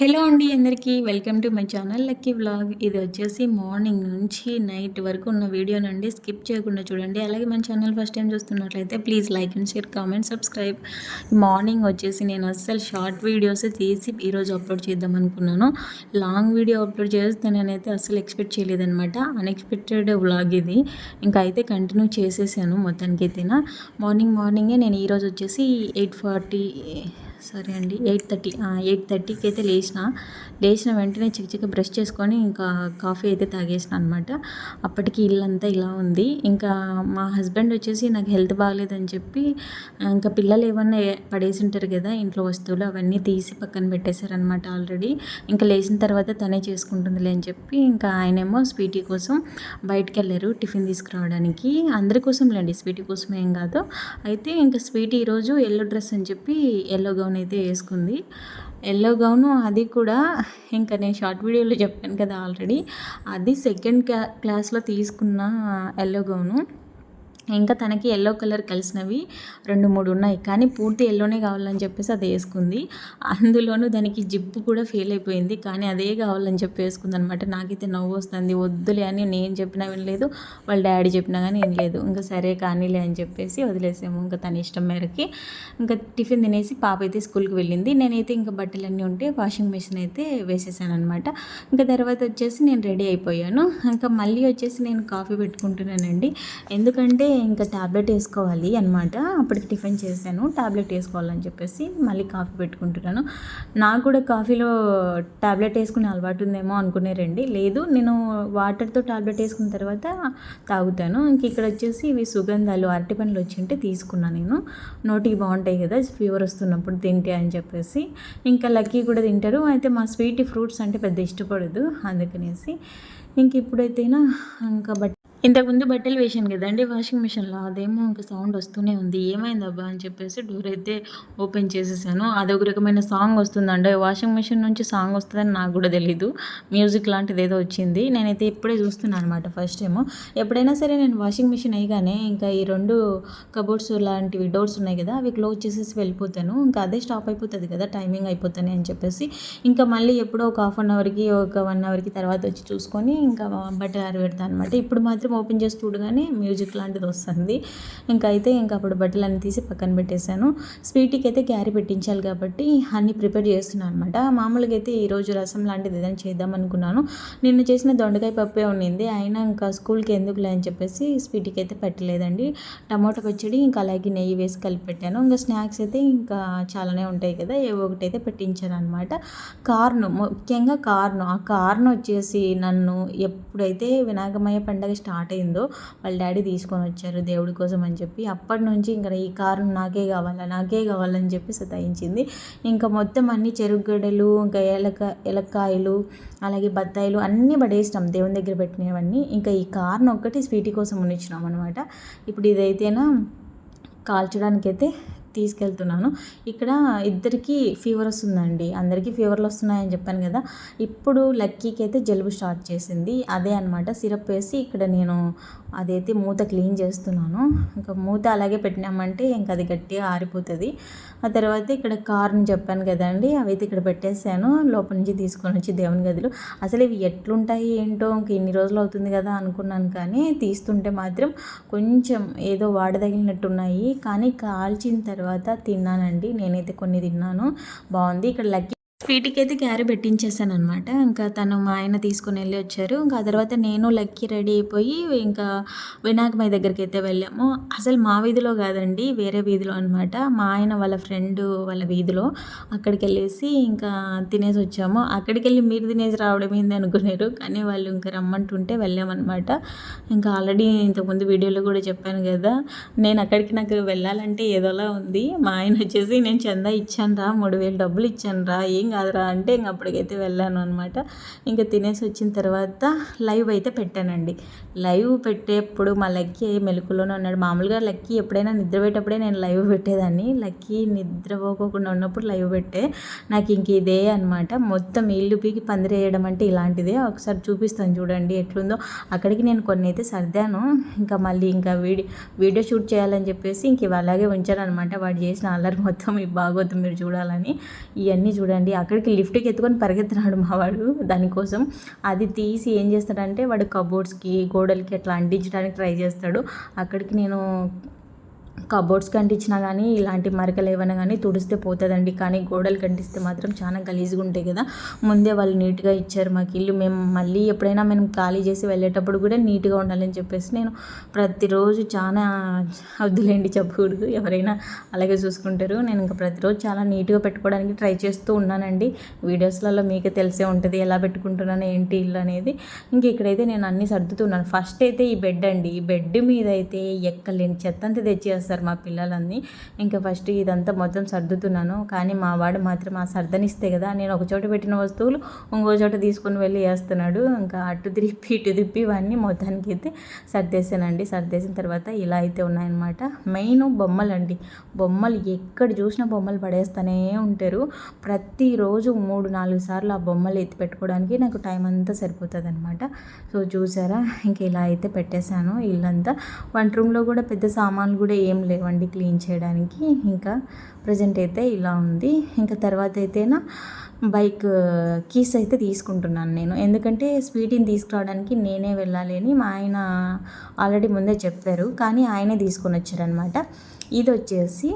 Hello అండి అందరికీ welcome to my channel Lucky vlog. ఇది వచ్చేసి మార్నింగ్ నుంచి నైట్ వరకు ఉన్న వీడియోనండి. స్కిప్ చేయకుండా చూడండి. అలాగే మన ఛానల్ ఫస్ట్ టైం చూస్తున్నట్లయితే please like and share comment subscribe. Morning వచ్చేసి నేను అస్సలు షార్ట్ వీడియోస్ తీసి ఈరోజు అప్లోడ్ చేద్దాం అనుకున్నాను. లాంగ్ వీడియో అప్లోడ్ చేస్తే నేనైతే అస్సలు ఎక్స్పెక్ట్ చేయలేదనమాట అన్ఎక్స్పెక్టెడ్ వ్లాగ్ ఇది. ఇంకా అయితే కంటిన్యూ చేసేసాను మొత్తానికి అయితేనా మార్నింగ్ మార్నింగే నేను ఈరోజు వచ్చేసి ఎయిట్ ఫార్టీ సరే అండి ఎయిట్ థర్టీ ఎయిట్ థర్టీకి అయితే లేచిన లేచిన వెంటనే చిక్చిక బ్రష్ చేసుకొని ఇంకా కాఫీ అయితే తాగేసిన అనమాట అప్పటికి ఇల్లంతా ఇలా ఉంది. ఇంకా మా హస్బెండ్ వచ్చేసి నాకు హెల్త్ బాగలేదని చెప్పి ఇంకా పిల్లలు ఏమన్నా పడేసి ఉంటారు కదా ఇంట్లో వస్తువులు అవన్నీ తీసి పక్కన పెట్టేశారనమాట ఆల్రెడీ. ఇంకా లేచిన తర్వాత తనే చేసుకుంటుందిలే అని చెప్పి ఇంకా ఆయనేమో స్వీటీ కోసం బయటకు వెళ్ళారు టిఫిన్ తీసుకురావడానికి. అందరి కోసం లేండి స్వీటీ కోసం ఏం కాదు. అయితే ఇంకా స్వీటీ ఈరోజు ఎల్లో డ్రెస్ అని చెప్పి ఎల్లో గౌన్ అయితే వేసుకుంది. ఎల్లో గౌను అది కూడా ఇంకా నేను షార్ట్ వీడియోలో చెప్పాను కదా ఆల్రెడీ అది సెకండ్ క్లాస్లో తీసుకున్న ఎల్లో గౌను ఇంకా తనకి ఎల్లో కలర్ కలిసినవి రెండు మూడు ఉన్నాయి. కానీ పూర్తి ఎల్లోనే కావాలని చెప్పేసి అది వేసుకుంది. అందులోనూ దానికి జిప్పు కూడా ఫెయిల్ అయిపోయింది. కానీ అదే కావాలని చెప్పి వేసుకుంది అనమాట నాకైతే నవ్వు వస్తుంది. వద్దులే అని నేను చెప్పినా వినలేదు. వాళ్ళ డాడీ చెప్పినా కానీ వినలేదు. ఇంకా సరే కానీలే అని చెప్పేసి వదిలేసాము. ఇంకా తన ఇష్టం మేరకి ఇంకా టిఫిన్ తినేసి పాప అయితే స్కూల్కి వెళ్ళింది. నేనైతే ఇంకా బట్టలన్నీ ఉంటే వాషింగ్ మిషన్ అయితే వేసేసాను అనమాట ఇంకా తర్వాత వచ్చేసి నేను రెడీ అయిపోయాను. ఇంకా మళ్ళీ వచ్చేసి నేను కాఫీ పెట్టుకుంటున్నానండి. ఎందుకంటే ఇంకా ట్యాబ్లెట్ వేసుకోవాలి అనమాట అప్పటికి టిఫిన్ చేశాను. ట్యాబ్లెట్ వేసుకోవాలని చెప్పేసి మళ్ళీ కాఫీ పెట్టుకుంటున్నాను. నాకు కూడా కాఫీలో ట్యాబ్లెట్ వేసుకునే అలవాటు ఉందేమో అనుకునేరండి లేదు నేను వాటర్తో ట్యాబ్లెట్ వేసుకున్న తర్వాత తాగుతాను. ఇంక ఇక్కడ వచ్చేసి ఇవి సుగంధాలు అరటి పండ్లు వచ్చింటే తీసుకున్నాను నేను. నోటికి బాగుంటాయి కదా ఫీవర్ వస్తున్నప్పుడు తింటే అని చెప్పేసి. ఇంకా లక్కీ కూడా తింటారు. అయితే మా స్వీట్ ఫ్రూట్స్ అంటే పెద్ద ఇష్టపడదు అందుకనేసి. ఇంక ఇప్పుడైతేనా ఇంకా బట్ ఇంతకుముందు బట్టలు వేసాను కదండి వాషింగ్ మిషన్లో. అదేమో ఇంకా సౌండ్ వస్తూనే ఉంది. ఏమైందబ్బా అని చెప్పేసి డోర్ అయితే ఓపెన్ చేసేసాను. అదొక రకమైన సాంగ్ వస్తుందండి. వాషింగ్ మిషన్ నుంచి సాంగ్ వస్తుందని నాకు కూడా తెలీదు. మ్యూజిక్ లాంటిది ఏదో వచ్చింది. నేనైతే ఇప్పుడే చూస్తున్నాను అనమాట ఫస్ట్ టైం ఎప్పుడైనా సరే నేను వాషింగ్ మిషన్ అయ్యగానే ఇంకా ఈ రెండు కబోర్డ్స్ లాంటివి డోర్స్ ఉన్నాయి కదా అవి క్లోజ్ చేసేసి వెళ్ళిపోతాను. ఇంకా అదే స్టాప్ అయిపోతుంది కదా టైమింగ్ అయిపోతాను అని చెప్పేసి. ఇంకా మళ్ళీ ఎప్పుడో ఒక హాఫ్ అన్ అవర్కి ఒక వన్ అవర్కి తర్వాత వచ్చి చూసుకొని ఇంకా బట్టలు ఆరబెడతాను అనమాట ఇప్పుడు మాత్రం మాత్రం ఓపెన్ చేసి చూడగానే మ్యూజిక్ లాంటిది వస్తుంది. ఇంకా అయితే ఇంకా అప్పుడు బట్టలన్నీ తీసి పక్కన పెట్టేశాను. స్వీట్కి అయితే క్యారీ పెట్టించాలి కాబట్టి అన్నీ ప్రిపేర్ చేస్తున్నాను అనమాట మామూలుగా అయితే ఈరోజు రసం లాంటిది ఏదైనా చేద్దాం అనుకున్నాను. నిన్న చేసిన దొండకాయ పప్పే ఉండింది. అయినా ఇంకా స్కూల్కి ఎందుకులే అని చెప్పేసి స్వీట్కి అయితే పెట్టలేదండి. టమాటో పచ్చడి ఇంకా అలాగే నెయ్యి వేసి కలిపి పెట్టాను. ఇంకా స్నాక్స్ అయితే ఇంకా చాలానే ఉంటాయి కదా ఏవో ఒకటి అయితే పెట్టించాను అనమాట కార్ను ముఖ్యంగా కార్ను. ఆ కార్ను వచ్చేసి నన్ను ఎప్పుడైతే వినాయకమయ్య పండగ స్టార్ట్ స్టార్ట్ అయిందో వాళ్ళ డాడీ తీసుకొని వచ్చారు దేవుడి కోసం అని చెప్పి. అప్పటి నుంచి ఇంకా ఈ కారు నాకే కావాలా నాకే కావాలని చెప్పి సతాయించింది. ఇంకా మొత్తం అన్ని చెరుగడలు ఇంకా ఎలక ఎలక్కాయలు అలాగే బత్తాయిలు అన్నీ పడేసినాం దేవుని దగ్గర పెట్టినవన్నీ. ఇంకా ఈ కార్ను ఒక్కటి స్వీటీ కోసం ఉనిచ్చినాం అనమాట ఇప్పుడు ఇదైతేనా కాల్చడానికైతే తీసుకెళ్తున్నాను. ఇక్కడ ఇద్దరికి ఫీవర్ వస్తుందండి. అందరికీ ఫీవర్లు వస్తున్నాయని చెప్పాను కదా. ఇప్పుడు లక్కీకి అయితే జలుబు స్టార్ట్ చేసింది. అదే అనమాట సిరప్ వేసి ఇక్కడ నేను అదైతే మూత క్లీన్ చేస్తున్నాను. ఇంకా మూత అలాగే పెట్టినామంటే ఇంకా అది గట్టిగా ఆరిపోతుంది. ఆ తర్వాత ఇక్కడ కార్ని చెప్పాను కదండి. అవి అయితే ఇక్కడ పెట్టేశాను. లోపల నుంచి తీసుకొని వచ్చి దేవుని గదిలో. అసలు ఇవి ఎట్లుంటాయి ఏంటో ఇంక ఇన్ని రోజులు అవుతుంది కదా అనుకున్నాను కానీ తీస్తుంటే మాత్రం కొంచెం ఏదో వాడదగినట్టున్నాయి కానీ కాల్చిన తర్వాత తర్వాత తిన్నానండి. నేనైతే కొన్ని తిన్నాను. బాగుంది. ఇక్కడ లక్కీ స్వీట్కి అయితే క్యారీ పెట్టించేసాను అనమాట ఇంకా తను మా ఆయన తీసుకుని వెళ్ళి వచ్చారు. ఇంకా ఆ తర్వాత నేను లక్కి రెడీ అయిపోయి ఇంకా వినాయకమయ్య దగ్గరికి అయితే వెళ్ళాము. అసలు మా వీధిలో కాదండి వేరే వీధిలో అనమాట మా ఆయన వాళ్ళ ఫ్రెండ్ వాళ్ళ వీధిలో అక్కడికి వెళ్ళేసి ఇంకా తినేసి వచ్చాము. అక్కడికి వెళ్ళి మీరు తినేసి రావడం ఏంది అనుకున్నారు. కానీ వాళ్ళు ఇంకా రమ్మంటుంటే వెళ్ళామన్నమాట. ఇంకా ఆల్రెడీ ఇంతకుముందు వీడియోలో కూడా చెప్పాను కదా నేను అక్కడికి నాకు వెళ్ళాలంటే ఏదోలా ఉంది. మా ఆయన వచ్చేసి నేను చందా ఇచ్చాను రా మూడు వేలు డబ్బులు ఇచ్చాను రా ఏం కాదురా. అంటే ఇంక అప్పటికైతే వెళ్ళాను అనమాట ఇంకా తినేసి వచ్చిన తర్వాత లైవ్ అయితే పెట్టానండి. లైవ్ పెట్టేప్పుడు మా లక్కీ మెలకులోనే ఉన్నాడు. మామూలుగా లక్కీ ఎప్పుడైనా నిద్రపోయేటప్పుడే నేను లైవ్ పెట్టేదాన్ని. లక్కీ నిద్రపోకోకుండా ఉన్నప్పుడు లైవ్ పెట్టే. నాకు ఇంక ఇదే అనమాట మొత్తం ఇల్లు పీకి పందిరేయడం అంటే ఇలాంటిదే. ఒకసారి చూపిస్తాను చూడండి ఎట్లుందో. అక్కడికి నేను కొన్ని అయితే సర్దాను. ఇంకా మళ్ళీ ఇంకా వీడియో వీడియో షూట్ చేయాలని చెప్పేసి ఇంక ఇవి అలాగే ఉంచాను అనమాట వాడు చేసిన అల్లరి మొత్తం ఈ బాగోద్దు మీరు చూడాలని. ఇవన్నీ చూడండి. అక్కడికి లిఫ్ట్కి ఎత్తుకొని పరిగెత్తున్నాడు మావాడు దానికోసం. అది తీసి ఏం చేస్తాడంటే వాడు కబోర్డ్స్కి గోడలకి అట్లా అంటించడానికి ట్రై చేస్తాడు. అక్కడికి నేను కబోర్డ్స్ కంటించినా కానీ ఇలాంటి మరకలు ఏమైనా కానీ తుడిస్తే పోతుందండి. కానీ గోడలు కంటిస్తే మాత్రం చాలా గలీజ్గా ఉంటాయి కదా. ముందే వాళ్ళు నీట్గా ఇచ్చారు మాకు ఇల్లు. మేము మళ్ళీ ఎప్పుడైనా మేము ఖాళీ చేసి వెళ్ళేటప్పుడు కూడా నీట్గా ఉండాలని చెప్పేసి నేను ప్రతిరోజు చాలా వద్దులేండి చెప్పకూడదు. ఎవరైనా అలాగే చూసుకుంటారు. నేను ఇంకా ప్రతిరోజు చాలా నీట్గా పెట్టుకోవడానికి ట్రై చేస్తూ ఉన్నానండి. వీడియోస్లలో మీకు తెలిసే ఉంటుంది. ఎలా పెట్టుకుంటున్నాను ఏంటి ఇల్లు అనేది. ఇంక ఇక్కడైతే నేను అన్నీ సర్దుతున్నాను. ఫస్ట్ అయితే ఈ బెడ్ అండి. ఈ బెడ్ మీద అయితే ఎక్కలేని చెత్త అంతా చేస్తారు మా పిల్లలన్నీ. ఇంకా ఫస్ట్ ఇదంతా మొత్తం సర్దుతున్నాను. కానీ మా వాడు మాత్రం ఆ సర్దనిస్తే కదా నేను ఒక చోట పెట్టిన వస్తువులు ఇంకో చోట తీసుకొని వెళ్ళి వేస్తున్నాడు. ఇంకా అటు తిప్పి ఇటు తిప్పి ఇవన్నీ మొత్తానికి అయితే సర్దేశానండి. సర్దేసిన తర్వాత ఇలా అయితే ఉన్నాయన్నమాట. మెయిన్ బొమ్మలండి. బొమ్మలు ఎక్కడ చూసినా బొమ్మలు పడేస్తూనే ఉంటారు. ప్రతిరోజు మూడు నాలుగు సార్లు ఆ బొమ్మలు ఎత్తి పెట్టుకోవడానికి నాకు టైం అంతా సరిపోతుంది అనమాట సో చూసారా? ఇంక ఇలా అయితే పెట్టేశాను. ఇల్లంతా. వంట రూమ్లో కూడా పెద్ద సామాన్లు కూడా ఏం లేవండి క్లీన్ చేయడానికి. ఇంకా ప్రజెంట్ అయితే ఇలా ఉంది. ఇంకా తర్వాత అయితేనా బైక్ కీస్ అయితే తీసుకుంటున్నాను నేను. ఎందుకంటే స్వీటీని తీసుకురావడానికి నేనే వెళ్ళాలి అని మా ఆయన ఆల్రెడీ ముందే చెప్పారు. కానీ ఆయనే తీసుకొని వచ్చారనమాట ఇది వచ్చేసి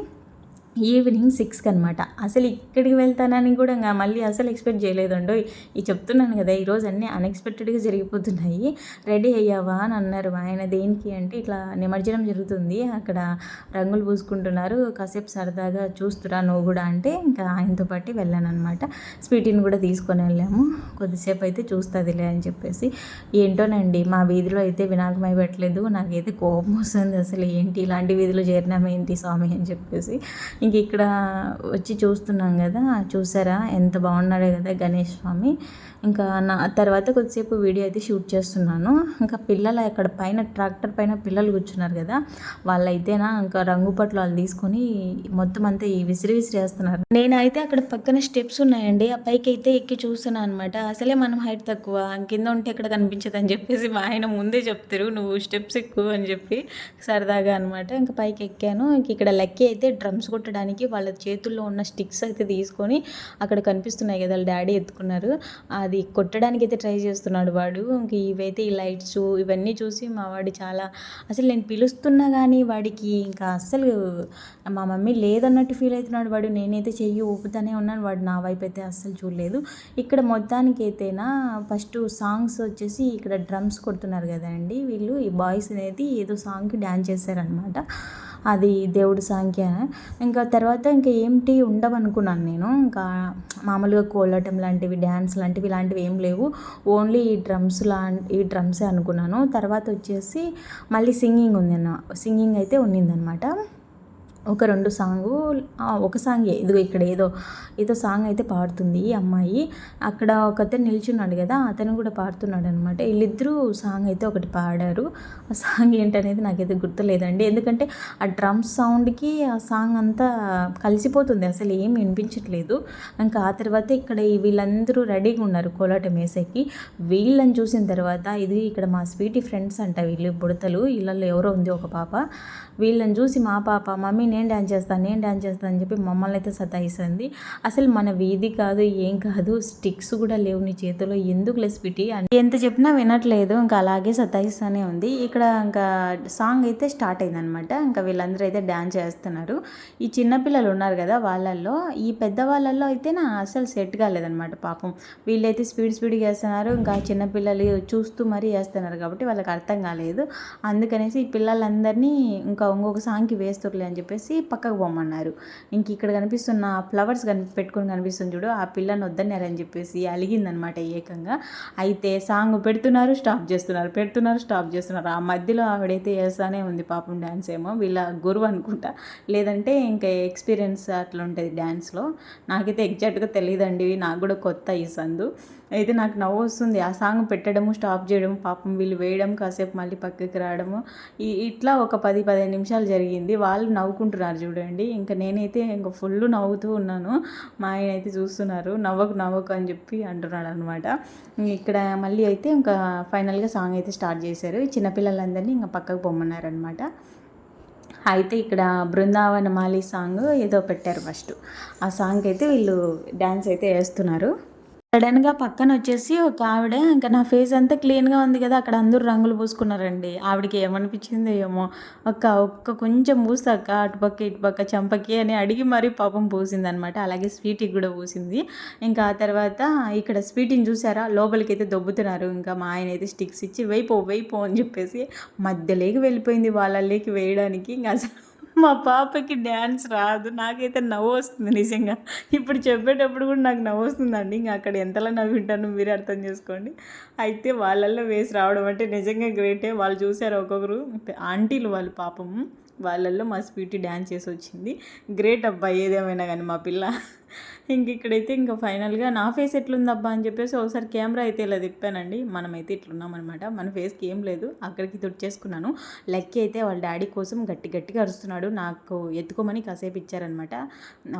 ఈవినింగ్ సిక్స్కి అనమాట అసలు ఇక్కడికి వెళ్తానని కూడా ఇంకా మళ్ళీ అసలు ఎక్స్పెక్ట్ చేయలేదండో ఈ చెప్తున్నాను కదా ఈరోజు అన్నీ అన్ఎక్స్పెక్టెడ్గా జరిగిపోతున్నాయి. రెడీ అయ్యావా అని అన్నారు. ఆయన దేనికి అంటే ఇట్లా నిమజ్జనం జరుగుతుంది. అక్కడ రంగులు పూసుకుంటున్నారు. కాసేపు సరదాగా చూస్తురా నువ్వు కూడా అంటే ఇంకా ఆయనతో పాటు వెళ్ళాను అనమాట స్వీటీని కూడా తీసుకొని వెళ్ళాము. కొద్దిసేపు అయితే చూస్తుందిలే అని చెప్పేసి. ఏంటోనండి మా వీధిలో అయితే వినాయకమై పెట్టలేదు నాకైతే కోపం వస్తుంది. అసలు ఏంటి ఇలాంటి వీధిలో చేరినామేంటి స్వామి అని చెప్పేసి. ఇంక ఇక్కడ వచ్చి చూస్తున్నాం కదా చూసారా? ఎంత బాగున్నాడు కదా గణేష్ స్వామి. ఇంకా నా తర్వాత కొద్దిసేపు వీడియో అయితే షూట్ చేస్తున్నాను. ఇంకా పిల్లలు అక్కడ పైన ట్రాక్టర్ పైన పిల్లలు కూర్చున్నారు కదా వాళ్ళైతేనా ఇంకా రంగు పట్లు వాళ్ళు తీసుకొని మొత్తం అంతా ఈ విసిరి విసిరి వేస్తున్నారు. నేనైతే అక్కడ పక్కన స్టెప్స్ ఉన్నాయండి ఆ పైకి అయితే ఎక్కి చూస్తున్నాను అనమాట అసలే మనం హైట్ తక్కువ కింద ఉంటే ఎక్కడ కనిపించదు అని చెప్పేసి మా ఆయన ముందే చెప్తారు నువ్వు స్టెప్స్ ఎక్కువ అని చెప్పి సరదాగా అనమాట ఇంకా పైకి ఎక్కాను ఇంక ఇక్కడ లక్కీ అయితే డ్రమ్స్ కొట్టడానికి వాళ్ళ చేతుల్లో ఉన్న స్టిక్స్ అయితే తీసుకొని అక్కడ కనిపిస్తున్నాయి కదా వాళ్ళ డాడీ ఎత్తుకున్నారు. అది కొట్టడానికి అయితే ట్రై చేస్తున్నాడు వాడు. ఇంక ఇవైతే ఈ లైట్స్ ఇవన్నీ చూసి మా వాడు చాలా అసలు నేను పిలుస్తున్నా కానీ వాడికి ఇంకా అస్సలు మా మమ్మీ లేదన్నట్టు ఫీల్ అవుతున్నాడు వాడు. నేనైతే చెయ్యి ఊపుతానే ఉన్నాను వాడు నా వైపు అయితే అస్సలు చూడలేదు. ఇక్కడ మొత్తానికి అయితేనా ఫస్ట్ సాంగ్స్ వచ్చేసి ఇక్కడ డ్రమ్స్ కొడుతున్నారు కదండి వీళ్ళు. ఈ బాయ్స్ అనేది ఏదో సాంగ్కి డ్యాన్స్ చేశారనమాట అది దేవుడి సాంఖ్య ఇంకా తర్వాత ఇంకా ఏంటి ఉండవనుకున్నాను నేను. ఇంకా మామూలుగా కోలాటం లాంటివి డ్యాన్స్ లాంటివి ఇలాంటివి ఏం లేవు. ఓన్లీ ఈ డ్రమ్స్ లా ఈ డ్రమ్సే అనుకున్నాను. తర్వాత వచ్చేసి మళ్ళీ సింగింగ్ ఉంది అన్న సింగింగ్ అయితే ఉన్నిందనమాట ఒక రెండు సాంగు ఒక సాంగే. ఇదిగో ఇక్కడ ఏదో ఏదో సాంగ్ అయితే పాడుతుంది ఈ అమ్మాయి. అక్కడ ఒకతను నిల్చున్నాడు కదా అతను కూడా పాడుతున్నాడు అనమాట వీళ్ళిద్దరూ సాంగ్ అయితే ఒకటి పాడారు. ఆ సాంగ్ ఏంటనేది నాకైతే గుర్తులేదండి. ఎందుకంటే ఆ డ్రమ్ సౌండ్కి ఆ సాంగ్ అంతా కలిసిపోతుంది. అసలు ఏం వినిపించట్లేదు. ఇంకా ఆ తర్వాత ఇక్కడ వీళ్ళందరూ రెడీగా ఉన్నారు కోలాటం వేసేకి. వీళ్ళని చూసిన తర్వాత ఇది ఇక్కడ మా స్వీటీ ఫ్రెండ్స్ అంట వీళ్ళు బుడతలు వీళ్ళల్లో ఎవరో ఉంది ఒక పాప. వీళ్ళని చూసి మా పాప మమ్మీ నేను డ్యాన్స్ చేస్తాను నేను డ్యాన్స్ చేస్తాను అని చెప్పి మమ్మల్ని అయితే సతాయిస్తుంది. అసలు మన వీధి కాదు ఏం కాదు స్టిక్స్ కూడా లేవు నీ చేతిలో ఎందుకు లెస్పిటి అంటే ఎంత చెప్పినా వినట్లేదు ఇంకా అలాగే సతాయిస్తూనే ఉంది. ఇక్కడ ఇంకా సాంగ్ అయితే స్టార్ట్ అయిందనమాట. ఇంకా వీళ్ళందరూ అయితే డ్యాన్స్ చేస్తున్నారు. ఈ చిన్నపిల్లలు ఉన్నారు కదా వాళ్ళల్లో ఈ పెద్ద వాళ్ళల్లో అయితే నా అసలు సెట్ కాలేదనమాట పాపం. వీళ్ళైతే స్పీడ్ స్పీడ్గా వేస్తున్నారు ఇంకా చిన్నపిల్లలు చూస్తూ మరీ వేస్తున్నారు కాబట్టి వాళ్ళకి అర్థం కాలేదు. అందుకనేసి ఈ పిల్లలందరినీ ఇంకా ఇంకొక సాంగ్కి వేస్తుర్లే అని చెప్పేసి పక్కకు పోమన్నారు. ఇంక ఇక్కడ కనిపిస్తున్న ఫ్లవర్స్ కని పెట్టుకుని కనిపిస్తుంది చూడు ఆ పిల్లని వద్దన్నారని చెప్పేసి అలిగిందనమాట ఏకంగా. అయితే సాంగ్ పెడుతున్నారు స్టాప్ చేస్తున్నారు పెడుతున్నారు స్టాప్ చేస్తున్నారు. ఆ మధ్యలో ఆవిడైతే వేస్తానే ఉంది పాపం డ్యాన్స్ ఏమో వీళ్ళ గురువు అనుకుంటా. లేదంటే ఇంకా ఎక్స్పీరియన్స్ అట్లా ఉంటుంది డ్యాన్స్లో నాకైతే ఎగ్జాక్ట్గా తెలియదండి నాకు కూడా కొత్త ఈ సందు. అయితే నాకు నవ్వు వస్తుంది. ఆ సాంగ్ పెట్టడము స్టాప్ చేయడం పాపం వీళ్ళు వేయడం కాసేపు మళ్ళీ పక్కకి రావడము. ఇట్లా ఒక పది పదిహేను నిమిషాలు జరిగింది. వాళ్ళు నవ్వుకుంటున్నారు చూడండి. ఇంకా నేనైతే ఇంకా ఫుల్ నవ్వుతూ ఉన్నాను. మా ఆయన అయితే చూస్తున్నారు. నవ్వకు నవ్వకు అని చెప్పి అంటున్నాడు అనమాట ఇక్కడ మళ్ళీ అయితే ఇంకా ఫైనల్గా సాంగ్ అయితే స్టార్ట్ చేశారు. చిన్నపిల్లలందరినీ ఇంకా పక్కకు పొమ్మన్నారనమాట అయితే ఇక్కడ బృందావనమాలి సాంగ్ ఏదో పెట్టారు ఫస్ట్. ఆ సాంగ్ అయితే వీళ్ళు డ్యాన్స్ అయితే వేస్తున్నారు. సడన్గా పక్కన వచ్చేసి ఒక ఆవిడ ఇంకా నా ఫేస్ అంతా క్లీన్గా ఉంది కదా అక్కడ అందరూ రంగులు పూసుకున్నారండి. ఆవిడకి ఏమనిపించిందో ఏమో ఒక్క ఒక్క కొంచెం పూసాక అటుపక్క ఇటుపక్క చంపకి అని అడిగి మరీ పాపం పూసింది అనమాట అలాగే స్వీట్కి కూడా పూసింది. ఇంకా ఆ తర్వాత ఇక్కడ స్వీట్ని చూసారా? లోపలికైతే దొబ్బుతున్నారు. ఇంకా మా ఆయన అయితే స్టిక్స్ ఇచ్చి వేయిపో వెయిపో అని చెప్పేసి మధ్యలోకి వెళ్ళిపోయింది వాళ్ళలోకి వేయడానికి. ఇంకా అసలు మా పాపకి డ్యాన్స్ రాదు. నాకైతే నవ్వు వస్తుంది నిజంగా. ఇప్పుడు చెప్పేటప్పుడు కూడా నాకు నవ్వు వస్తుందండి. ఇంకా అక్కడ ఎంతలా నవ్వింటాను మీరే అర్థం చేసుకోండి. అయితే వాళ్ళల్లో వేసి రావడం అంటే నిజంగా గ్రేటే. వాళ్ళు చూశారు ఒక్కొక్కరు. ఆంటీలు వాళ్ళు పాపం. వాళ్ళల్లో మా స్వీటీ డ్యాన్స్ చేసి వచ్చింది. గ్రేట్ అబ్బాయి ఏదేమైనా కానీ మా పిల్ల. ఇంక ఇక్కడైతే ఇంకా ఫైనల్గా నా ఫేస్ ఎట్లుందబ్బా అని చెప్పేసి ఒకసారి కెమెరా అయితే ఇలా తిప్పానండి. మనమైతే ఇట్లున్నామన్నమాట. మన ఫేస్కి ఏం లేదు. అక్కడికి తుడిచేసుకున్నాను. లక్కీ అయితే వాళ్ళ డాడీ కోసం గట్టి గట్టిగా అరుస్తున్నాడు. నాకు ఎత్తుకోమని కాసేపు ఇచ్చారనమాట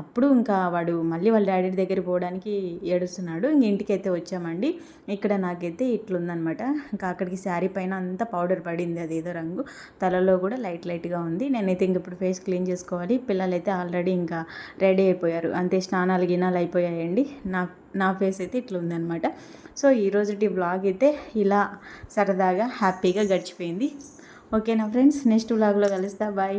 అప్పుడు ఇంకా వాడు మళ్ళీ వాళ్ళ డాడీ దగ్గర పోవడానికి ఏడుస్తున్నాడు. ఇంక ఇంటికి అయితే వచ్చామండి. ఇక్కడ నాకైతే ఇట్లుందనమాట ఇంకా అక్కడికి శారీ పైన అంతా పౌడర్ పడింది. అదేదో రంగు. తలలో కూడా లైట్ లైట్గా ఉంది. నేనైతే ఇంక ఇప్పుడు ఫేస్ క్లీన్ చేసుకోవాలి. పిల్లలైతే ఆల్రెడీ ఇంకా రెడీ అయిపోయారు. అంతే స్నానాలు గినాలు అయిపోయాయండి. నా నా ఫేస్ అయితే ఇట్లా ఉందనమాట సో ఈరోజుటి బ్లాగ్ అయితే ఇలా సరదాగా హ్యాపీగా గడిచిపోయింది. ఓకేనా ఫ్రెండ్స్? నెక్స్ట్ బ్లాగ్లో కలుస్తా. బాయ్.